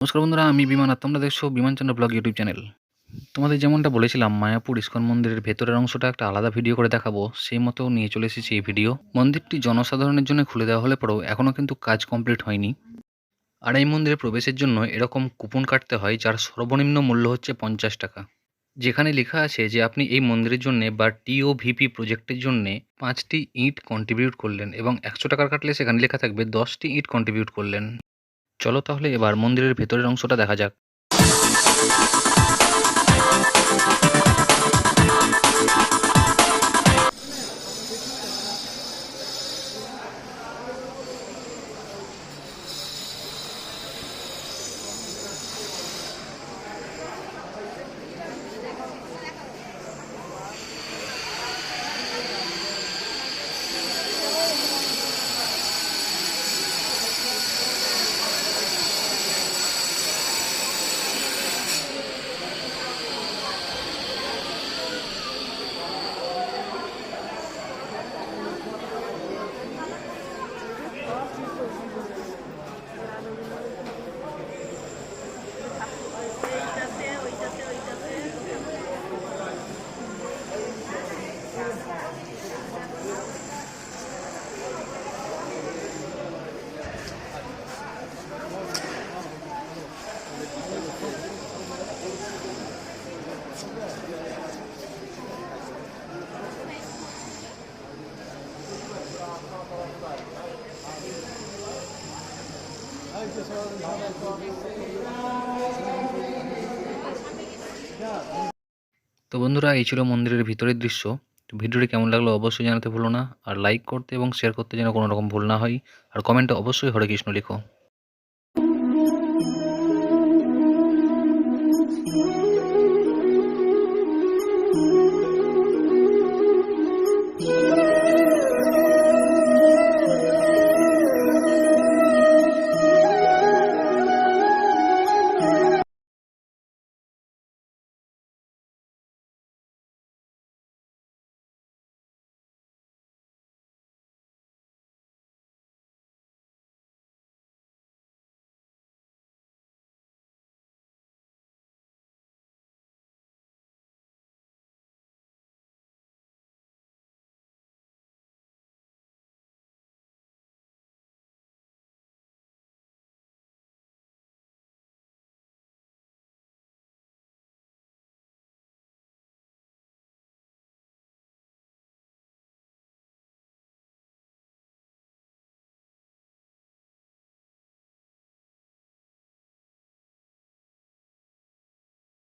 নমস্কার বন্ধুরা, আমি বিমান আর তোমরা দেখছ বিমানচন্দ্র ব্লগ ইউটিউব চ্যানেল। তোমাদের যেমনটা বলেছিলাম, মায়াপুর ইস্কন মন্দিরের ভেতরের অংশটা একটা আলাদা ভিডিও করে দেখাবো, সেই মতো নিয়ে চলে এসেছি এই ভিডিও। মন্দিরটি জনসাধারণের জন্য খুলে দেওয়া হলে পরেও এখনও কিন্তু কাজ কমপ্লিট হয়নি। আর এই মন্দিরে প্রবেশের জন্য এরকম কুপন কাটতে হয়, যার সর্বনিম্ন মূল্য হচ্ছে পঞ্চাশ টাকা। যেখানে লেখা আছে যে আপনি এই মন্দিরের জন্য বা টিও ভিপি প্রজেক্টের জন্য পাঁচটি ইট কন্ট্রিবিউট করলেন এবং একশো টাকার কাটলে সেখানে লেখা থাকবে দশটি ইট কন্ট্রিবিউট করলেন। চলো তাহলে এবার মন্দিরের ভেতরের অংশটা দেখা যাক। তো বন্ধুরা, এই ছিল মন্দিরের ভিতরের দৃশ্য। ভিডিওটি কেমন লাগল অবশ্যই জানাতে ভুলো না। আর লাইক করতে এবং শেয়ার করতে যেন কোনো রকম ভুল না হয়। আর কমেন্টে অবশ্যই হরে কৃষ্ণ লিখো।